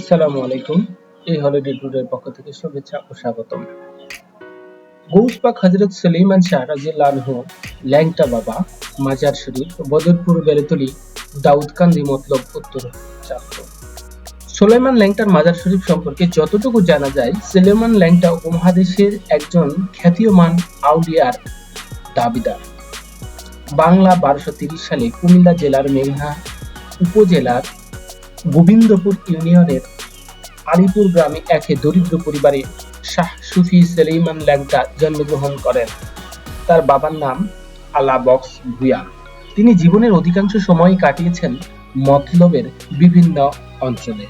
আসসালামু আলাইকুম। এই পক্ষ থেকে শুভেচ্ছা ও স্বাগতম। হজরত শাহ ল্যাংটা বাবা, মাজার শরীফ, বদরপুর দাউদকান্দি মতলব উত্তর সুলেমান ল্যাংটার মাজার শরীফ সম্পর্কে যতটুকু জানা যায় সুলেমান ল্যাংটা উপমহাদেশের একজন খ্যাতিয়মান আউলিয়ার দাবিদার। বাংলা বারোশো সালে কুমিল্লা জেলার মেঘনা উপজেলার গোবিন্দপুর ইউনিয়নের আলিপুর গ্রামে এক দরিদ্র পরিবারে শাহ সুফি সেলিমান ল্যাংটা জন্মগ্রহণ করেন। তার বাবার নাম আলা বক্স ভুয়া তিনি জীবনের অধিকাংশ সময় কাটিয়েছেন মতলবের বিভিন্ন অঞ্চলে।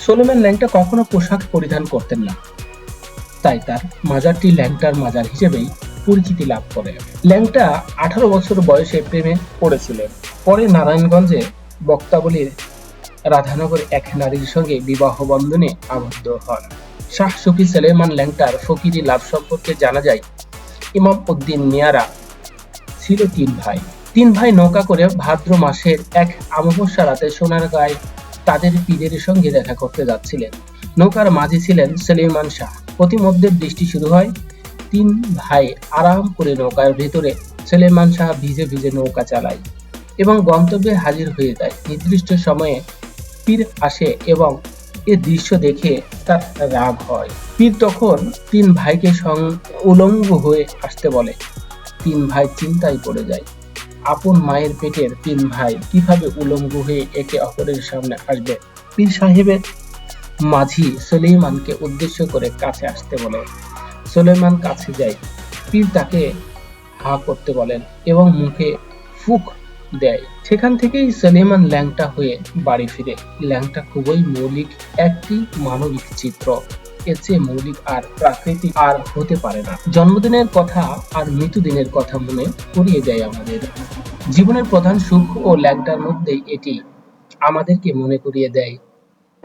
সোলেমান ল্যাংটা কখনো পোশাক পরিধান করতেন না। তাই তার মাজারটি ল্যাংটার মাজার হিসেবেই পরিচিতি লাভ করে। ল্যাংটা আঠারো বছর বয়সে প্রেমে পড়েছিলেন। পরে নারায়ণগঞ্জে বক্তাবলীর রাধানগর এক নারীর সঙ্গে বিবাহ বন্ধনে আবদ্ধ হন। শাহ সুফি সেলেমান ল্যাংটার ফকিরি লাভ সম্পর্কে জানা যায়, ইমাম উদ্দিন মিয়ারা ছিল তিন ভাই। তিন ভাই নৌকা করে ভাদ্র মাসের এক অমাবস্যা রাতে সোনারগাঁয় তাদের পীরের সঙ্গে দেখা করতে যাচ্ছিলেন। নৌকার মাঝি ছিলেন সেলিমান শাহ। প্রতিমধ্যে বৃষ্টি শুরু হয়, তিন ভাই আরাম করে নৌকার ভেতরে সেলেমান শাহ ভিজে ভিজে নৌকা চালায় এবং গন্তব্যে হাজির হয়ে যায়। নির্দিষ্ট সময়ে পীর আসে এবং এ দৃশ্য দেখে তার রাগ হয়। পীর তখন তিন ভাইকে সং উলঙ্গ হয়ে আসতে বলে। তিন ভাই চিন্তায় পড়ে যায়। আপন মায়ের পেটের তিন ভাই কীভাবে উলঙ্গ হয়ে একে অপরের সামনে আসবে? পীর সাহেবের মাঝি সুলেইমানকে উদ্দেশ্য করে কাছে আসতে বলে। সুলেইমান কাছে যায়। পীর তাকে হা করতে বলেন এবং মুখে ফুক দেয়। সেখান থেকেই সলেমান ল্যাংটা হয়ে বাড়ি ফিরে। ল্যাংটা খুবই মৌলিক একটি মানবিক চিত্র। এর চেয়ে মৌলিক আর প্রাকৃতিক আর হতে পারে না। জন্মদিনের কথা আর মৃত্যুদিনের কথা মনে করিয়ে দেয় আমাদের। জীবনের প্রধান সুখ ও ল্যাংটার মধ্যেই এটি। আমাদেরকে মনে করিয়ে দেয়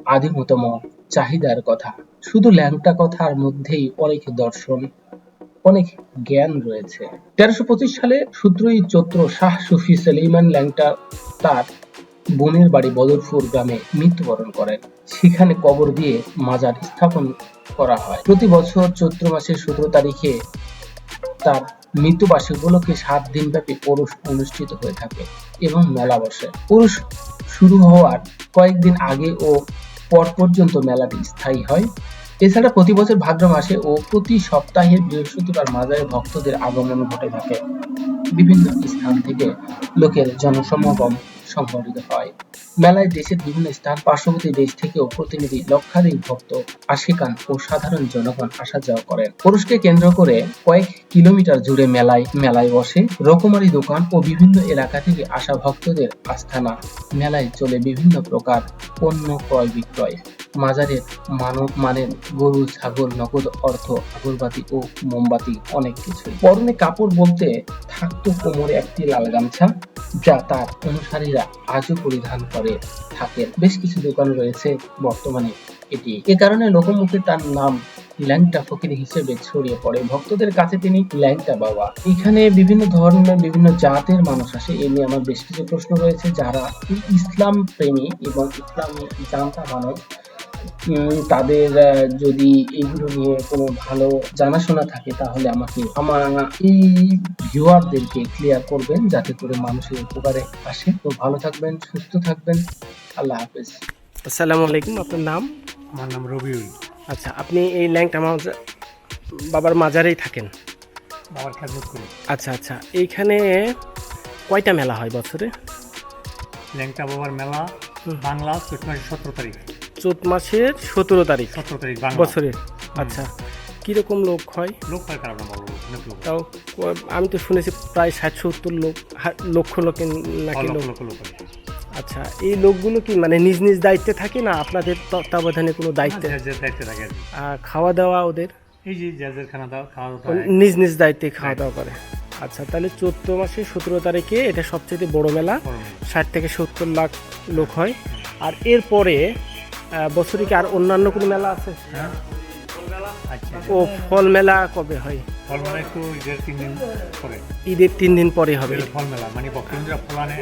আদিমতম চাহিদার কথা। শুধু ল্যাংটা কথার মধ্যেই অনেক দর্শন। অনেক জ্ঞান রয়েছে। তেরোশো পঁচিশ সালে সূত্রই চৈত্র শাহ সুফি সেলিমান ল্যাংটা তার বোনের বাড়ি বদরপুর গ্রামে মৃত্যুবরণ করেন। সেখানে কবর দিয়ে মাজার স্থাপন করা হয়। প্রতি বছর চৈত্র মাসের সতেরো তারিখে তার মৃত্যুবার্ষিক উপলক্ষে সাত দিনব্যাপী পৌরুষ অনুষ্ঠিত হয়ে থাকে এবং মেলা বসে। পুরুষ শুরু হওয়ার কয়েকদিন আগে ও পর পর্যন্ত মেলাটি স্থায়ী হয়। এছাড়া প্রতি বছর ভাদ্র মাসে ও প্রতি সপ্তাহে বৃহস্পতিবার মাজারে ভক্তদের আগমন ঘটে থাকে। বিভিন্ন স্থান থেকে লোকের জনসমাগম সংঘটিত হয়। মেলায় দেশের বিভিন্ন স্থান পার্শ্ববর্তী দেশ থেকেও প্রতিনিধি লক্ষাধিক ভক্ত আশিকান ও সাধারণ জনগণ আসা যাওয়া করেন। পুরুষকে কেন্দ্র করে কয়েক কিলোমিটার জুড়ে মেলায় মেলায় বসে রকমারি দোকান ও বিভিন্ন এলাকা থেকে আসা ভক্তদের আস্থানা। মেলায় চলে বিভিন্ন প্রকার পণ্য ক্রয় বিক্রয় মাজারের মানব মানের গরু, ছাগল, নগদ অর্থ, আগরবাতি ও মোমবাতি অনেক কিছু পরনে কাপড় বলতে থাকতো কোমরে একটি লাল গামছা, যা তার অনুসারীরা আজও পরিধান করে থাকেন বেশ কিছু দোকান রয়েছে বর্তমানে এটি। এ কারণে লোকমুখে তার নাম ল্যাংটা ফকির হিসেবে ছড়িয়ে পড়ে। ভক্তদের কাছে তিনি ল্যাংটা বাবা। এখানে বিভিন্ন ধরনের বিভিন্ন জাতের মানুষ আসে এ নিয়ে আমার বেশ কিছু প্রশ্ন রয়েছে, যারা ইসলাম প্রেমী এবং ইসলাম জানতা মানুষ তাদের যদি এগুলো নিয়ে কোনো ভালো জানাশোনা থাকে তাহলে আমাকে আমার এই ভিউয়ারদেরকে ক্লিয়ার করবেন যাতে করে মানুষের উপকারে আসে। তো ভালো থাকবেন সুস্থ থাকবেন। আল্লাহ হাফেজ। আসসালামু আলাইকুম আপনার নাম? আমার নাম রবিউল। আচ্ছা আপনি এই ল্যাংটা মাজার বাবার মাজারেই থাকেন? বাবার খেদমত করি। আচ্ছা আচ্ছা এইখানে কয়টা মেলা হয় বছরে? ল্যাংটা বাবার মেলা বাংলা চৈত মাসের সতেরো তারিখ। চৈত মাসের সতেরো তারিখ সতেরো তারিখ বছরের। আচ্ছা কীরকম লোক হয়? লোক হয় খারাপ না বলব? অনেক লোক। তাও আমি তো শুনেছি প্রায় ষাট সত্তর লোক লক্ষ লোকের নাকি লোক। হয়। আচ্ছা এই লোকগুলো কি মানে নিজ নিজ দায়িত্বে থাকে না আপনাদের তত্ত্বাবধানে কোনো দায়িত্বে? থাকে আর খাওয়া দাওয়া ওদের? এই যে যার যার দাওয়া খাওয়া দাওয়া মানে নিজ নিজ দায়িত্বে খাওয়া দাওয়া করে। আচ্ছা তাহলে চৈত্র মাসের সতেরো তারিখে এটা সবচেয়ে বড় মেলা। ষাট থেকে সত্তর লাখ লোক হয়। আর এরপরে বছরে কি আর অন্যান্য কোনো মেলা আছে? হ্যাঁ। আচ্ছা। ও ফল মেলা কবে হয়? ফল মেলা একটু ঈদের তিন দিন পরে। ঈদের তিন দিন পরে হবে। ফল মেলা মানে ফল আনে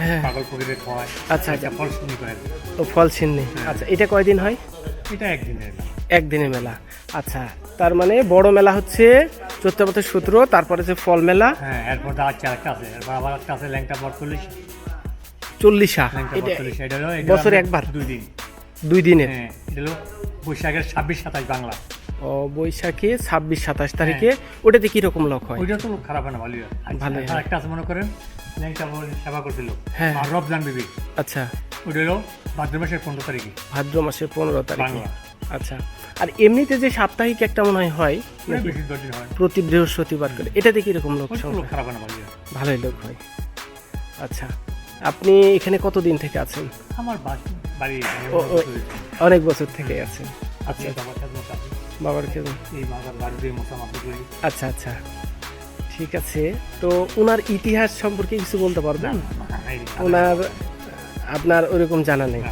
হ্যাঁ। পাগল খাওয়ায় আচ্ছা আচ্ছা। ফল করে। ও ফল ছিন্নি আচ্ছা এটা কয়দিন হয়? এটা একদিনের একদিনের মেলা। আচ্ছা তার মানে বড় মেলা হচ্ছে চৈত্রপথ সূত্র তারপরে যে ফল মেলা। হ্যাঁ এরপর আর একটা আছে। এরপর আবার একটা আছে ল্যাংটা বটচল্লিশ চল্লিশা। এটা বছরে একবার? দুই দিন। দুই দিনের। হ্যাঁ বৈশাখের ছাব্বিশ সাতাশ বাংলা। ও বৈশাখে ছাব্বিশ সাতাশ তারিখে ওটাতে কীরকম লোক হয়? ওইটা তো খারাপ হয় না ভালোই হয়। হয়। আর একটা আছে মনে করেন সেবা করছিল। হ্যাঁ। আর রমজান বিবি। আচ্ছা। ওইটা হলো ভাদ্র মাসের পনেরো তারিখে। ভাদ্র মাসের পনেরো তারিখে। আচ্ছা। আর এমনিতে যে সাপ্তাহিক একটা মনে হয় হয় হয়। প্রতি বৃহস্পতিবার করে? এটাতে কীরকম লোক খারাপ হয় না ভালোই হয়। ভালোই লোক হয়। আচ্ছা। আপনি এখানে কতদিন থেকে আছেন? আমার বাড়ি বাড়ি অনেক বছর থেকে আছেন আচ্ছা বাবার সাথে আছে। বাবার এই মশা মাথা আচ্ছা আচ্ছা। ঠিক আছে। তো ওনার ইতিহাস সম্পর্কে কিছু বলতে পারবেন? ওনার আপনার ওরকম জানা নেই।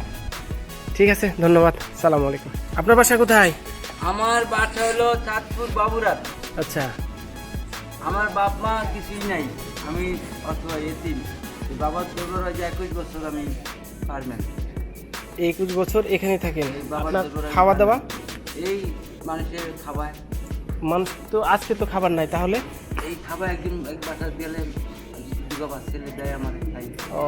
ঠিক আছে ধন্যবাদ। সালাম আলাইকুম। আপনার বাসা কোথায়? আমার বাসা হলো চাঁদপুর বাবুরাত। আচ্ছা। আমার বাপ মা কিছুই নাই। আমি অথবা এতিম। বাবার দরবার আজ একুশ বছর আমি পারবেন একুশ বছর এখানে থাকেন। আপনার খাওয়া দাওয়া এই মানুষের খাবার। মানুষ তো আজকে তো খাবার নাই তাহলে? এই খাবার একদিন এক বাসা গেলে ও।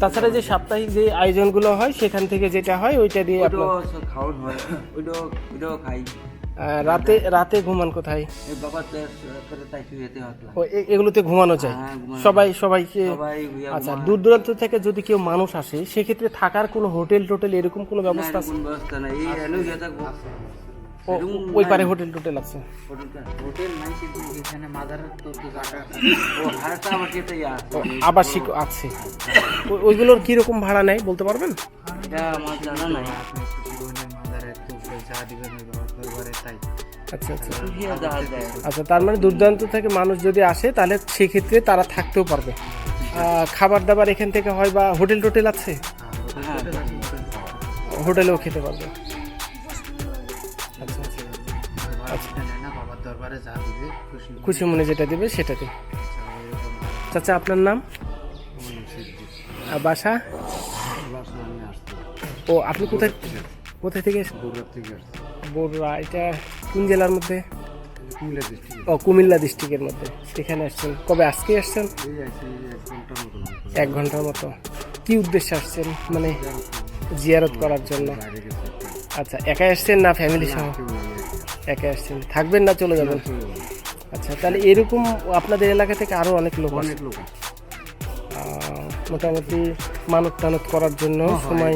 তাছাড়া যে সাপ্তাহিক যে আয়োজনগুলো হয় সেখান থেকে যেটা হয় ওইটা দিয়ে খাওয়ান হয়। ওইটাও ওইটাও খাই। রাতে রাতে ঘুমান কোথায়? এগুলোতে ঘুমানো যায়? হ্যাঁ, সবাই সবাইকে আচ্ছা দূর দূরান্ত থেকে যদি কেউ মানুষ আসে সেক্ষেত্রে থাকার কোনো হোটেল টোটেল এরকম কোনো ব্যবস্থা আছে। ব্যবস্থা ওই পারে হোটেল টোটেল আছে। হোটেল নাই কিন্তু এখানে মাদারের তো ও ভাড়াটা আমার যেটাই আছে। আবাসিক আছে। ওই- ওইগুলোর কীরকম ভাড়া নেয় বলতে পারবেন? এটা আমার জানা নাই। আচ্ছা আচ্ছা। দেয়। আচ্ছা তার মানে দুর্দান্ত থেকে মানুষ যদি আসে তাহলে সেক্ষেত্রে তারা থাকতেও পারবে। খাবার দাবার এখান থেকে হয় বা হোটেল টোটেল আছে? হ্যাঁ। হোটেলেও খেতে পারবে। খুশি মনে যেটা দেবে সেটাতে। চাচা, আপনার নাম? বাসা? ও, আপনি কোথায় কোথায় থেকে বড়ুয়া এটা কোন জেলার মধ্যে? ও, কুমিল্লা ডিস্ট্রিক্টের মধ্যে। সেখানে আসছেন। কবে আজকে আসছেন? এক ঘণ্টার মতো। কি উদ্দেশ্যে আসছেন? মানে জিয়ারত করার জন্য। আচ্ছা একাই আসছেন না ফ্যামিলি সহ? একাই আসছেন। থাকবেন না চলে যাবেন। আচ্ছা তাহলে এরকম আপনাদের এলাকা থেকে আরও অনেক লোক অনেক লোক মোটামুটি মানত টানত করার জন্য সময়